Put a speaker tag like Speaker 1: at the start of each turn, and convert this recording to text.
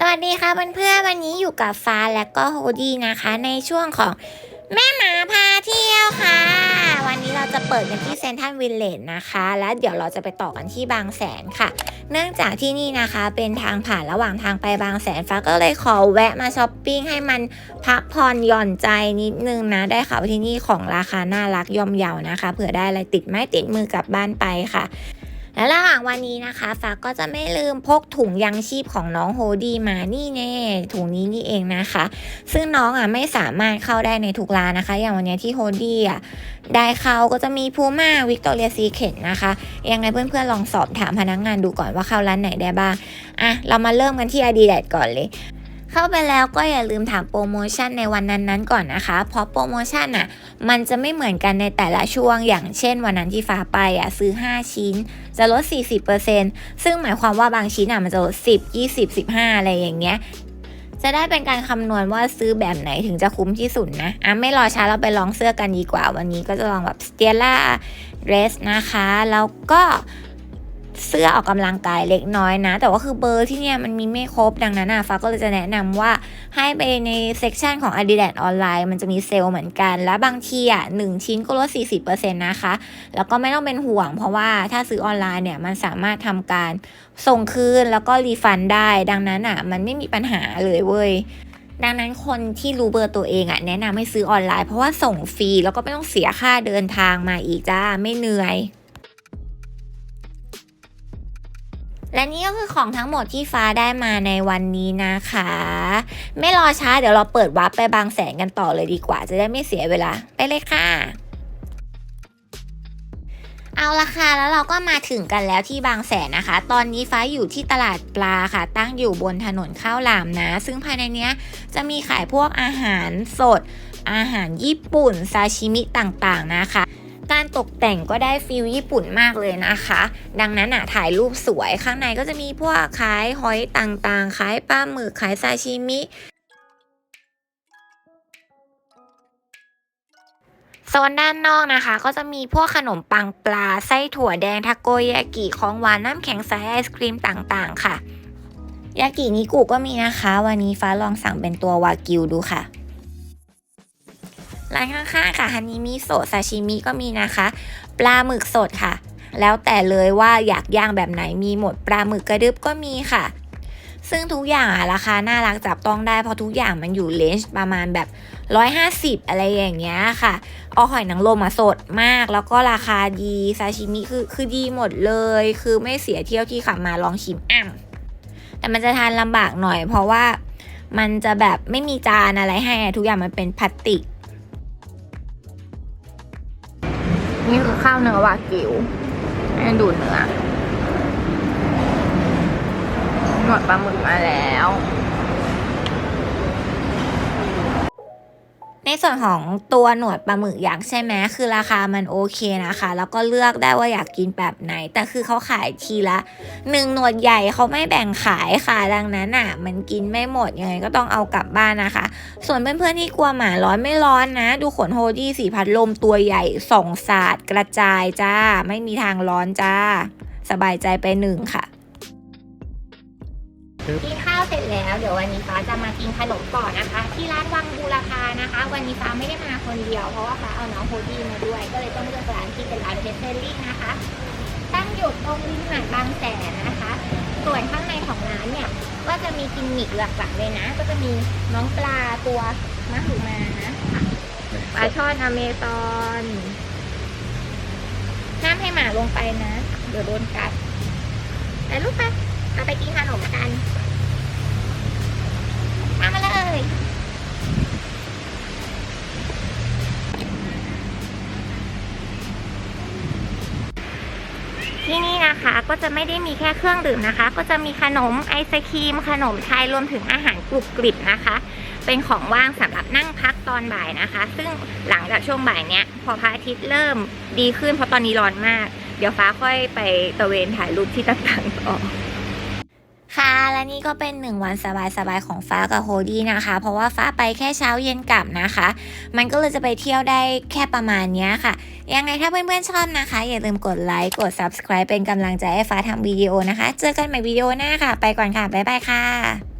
Speaker 1: สวัสดีค่ะเพื่อนๆวันนี้อยู่กับฟ้าและก็โฮดี้นะคะ ในช่วงของแม่หมาพาเที่ยวค่ะ วันนี้เราจะเปิดกันที่เซนทรัลวิลเลจนะคะ แล้วเดี๋ยวเราจะไปต่อกันที่บางแสนค่ะ เนื่องจากที่นี่นะคะเป็นทางผ่านระหว่างทางไปบางแสนฟ้าก็เลยขอแวะมาช้อปปิ้งให้มันพักผ่อนหย่อนใจนิดนึงนะ ได้ข่าวที่นี่ของราคาน่ารักย่อมเยานะคะเผื่อได้อะไรติดไม้ติดมือกลับบ้านไปค่ะ และระหว่างวันนี้นะคะฟ้าก็จะไม่ลืมพกถุงยังชีพของน้องโฮดี้มานี่แน่ถุงนี้นี่เองนะคะ ซึ่งน้องอะไม่สามารถเข้าได้ในทุกร้านนะคะ อย่างวันนี้ที่โฮดี้อะได้เข้าก็จะมีพูม่าวิกตอเรียซีเคทนะคะ ยังไงเพื่อนๆลองสอบถามพนักงงานดูก่อนว่าเข้าร้านไหนได้บ้างอะเรามาเริ่มกันที่ Adidas ก่อนเลย เข้าไปแล้วก็อย่าลืมถามโปรโมชั่นในวันนั้นๆก่อนนะคะ เพราะโปรโมชั่นอะมันจะไม่เหมือนกันในแต่ละช่วง อย่างเช่นวันนั้นที่ฟ้าไปอะซื้อ 5 ชิ้น จะลด 40%ซึ่งหมายความว่าบางชิ้นอะมันจะลด 10 20 15 อะไรอย่างเงี้ยจะได้เป็นการคำนวณว่าซื้อแบบไหนถึงจะคุ้มที่สุดนะ อะไม่รอช้าเราไปลองเสื้อกันดีกว่าวันนี้ก็จะลองแบบสเตียล่าเดรสนะคะ แล้วก็ เสื้อออกกำลังกายเล็กน้อยนะ แต่ว่าคือเบอร์ที่เนี่ยมันมีไม่ครบดังนั้นอะฟ้าก็เลยจะแนะนำว่าให้ไปในเซกชันของ Adidas ออนไลน์มันจะมีเซลล์เหมือนกัน แล้วบางทีอะหนึ่งชิ้นก็ลด 40%นะคะ แล้วก็ไม่ต้องเป็นห่วง เพราะว่าถ้าซื้อออนไลน์เนี่ยมันสามารถทำการส่งคืนแล้วก็รีฟันได้ ดังนั้นอะมันไม่มีปัญหาเลยเว้ยดังนั้นคนที่รู้เบอร์ตัวเองอะแนะนำให้ซื้อออนไลน์เพราะว่าส่งฟรีแล้วก็ไม่ต้องเสียค่าเดินทางมาอีกจ้าไม่เหนื่อย และนี่ก็คือของทั้งหมดที่ฟ้าได้มาในวันนี้นะคะ ไม่รอช้าเดี๋ยวเราเปิดวาร์ปไปบางแสนกันต่อเลยดีกว่า จะได้ไม่เสียเวลา ไปเลยค่ะเอาละค่ะแล้วเราก็มาถึงกันแล้วที่บางแสนนะคะ ตอนนี้ฟ้าอยู่ที่ตลาดปลาค่ะ ตั้งอยู่บนถนนข้าวหลามนะ ซึ่งภายในเนี้ยจะมีขายพวกอาหารสด อาหารญี่ปุ่นซาชิมิต่างๆนะคะ การตกแต่งก็ได้ฟิลญี่ปุ่นมากเลยนะคะ ดังนั้นอะถ่ายรูปสวยข้างในก็จะมีพวกขายหอยต่างๆ ขายปลาหมึกขายซาชิมิโซนด้านนอกนะคะ ก็จะมีพวกขนมปังปลาไส้ถั่วแดงทาโกยากิของหวานน้ำแข็งใสไอศครีมต่างๆ ค่ะ ยากินิกุก็มีนะคะ วันนี้ฟ้าลองสั่งเป็นตัววากิวดูค่ะ ร้านข้างๆค่ะฮันนี่มิโซะซาชิมิก็มีนะคะ ปลาหมึกสดค่ะ แล้วแต่เลยว่าอยากย่างแบบไหนมีหมดปลาหมึกกระดึบก็มีค่ะ ซึ่งทุกอย่างอะราคาน่ารักจับต้องได้เพราะทุกอย่างมันอยู่เลนจ์ประมาณแบบ 150 อะไรอย่างเงี้ยค่ะเอาหอยนางรมมาสดมาก แล้วก็ราคาดีซาชิมิคือคือดีหมดเลย คือไม่เสียเที่ยวที่ขับมาลองชิมอ่ำแต่มันจะทานลำบากหน่อย เพราะว่ามันจะแบบไม่มีจานอะไรให้ทุกอย่างมันเป็นพลาสติก นี่คือข้าวเนื้อวากิวให้ดูเนื้อหนวดปลาหมึกมาแล้ว ในส่วนของตัวหนวดปลาหมึกยักษ์ใช่ไหมคือราคามันโอเคนะคะ แล้วก็เลือกได้ว่าอยากกินแบบไหน แต่คือเขาขายทีละหนึ่งหนวดใหญ่เขาไม่แบ่งขายค่ะดังนั้นอะ มันกินไม่หมดยังไงก็ต้องเอากลับบ้านนะคะ ส่วนเพื่อนๆที่กลัวหมาร้อนไม่ร้อนนะ ดูขนโฮดี้สีพัดลมตัวใหญ่ส่องสาดกระจายจ้า ไม่มีทางร้อนจ้า สบายใจไปหนึ่งค่ะาวเสร็จแล้วเดี๋ยววันนี้ฟ้าจะมากินขนมต่อนะคะ ที่ร้านวังบูราคานะคะ วันนี้ฟ้าไม่ได้มาคนเดียวเพราะว่าฟ้าเอาน้องโฮดี้มาด้วย ก็เลยต้องเลือกร้านที่เป็นร้านเพชรเซลลิ่งนะคะ ตั้งอยู่ตรงริมหาดบางแสนนะคะ ส่วนข้างในของร้านเนี่ยก็จะมีกิมมิคหลักๆเลยนะ ก็จะมีน้องปลาตัวมะหือมานะปลาช่อนอเมซอนห้ามให้หมาลงไปนะ เดี๋ยวโดนกัดไปลูกไปเอาไปกินขนมกัน ที่นี่นะคะก็จะไม่ได้มีแค่เครื่องดื่มนะคะ ก็จะมีขนมไอศครีม ขนมไทยรวมถึงอาหารกรุบกริบนะคะ เป็นของว่างสำหรับนั่งพักตอนบ่ายนะคะ ซึ่งหลังจากช่วงบ่ายเนี้ยพอพระอาทิตย์เริ่มดีขึ้นเพราะตอนนี้ร้อนมาก เดี๋ยวฟ้าค่อยไปตะเวนถ่ายรูปที่ต่างๆต่อ ค่ะและนี่ก็เป็นหนึ่งวันสบายๆของฟ้ากับโฮดี้นะคะ เพราะว่าฟ้าไปแค่เช้าเย็นกลับนะคะ มันก็เลยจะไปเที่ยวได้แค่ประมาณนี้ค่ะ ยังไงถ้าเพื่อนๆชอบนะคะ อย่าลืมกดไลค์กด subscribe เป็นกำลังใจให้ฟ้าทำวิดีโอนะคะ เจอกันใหม่วิดีโอหน้าค่ะ ไปก่อนค่ะ บ๊ายบายค่ะ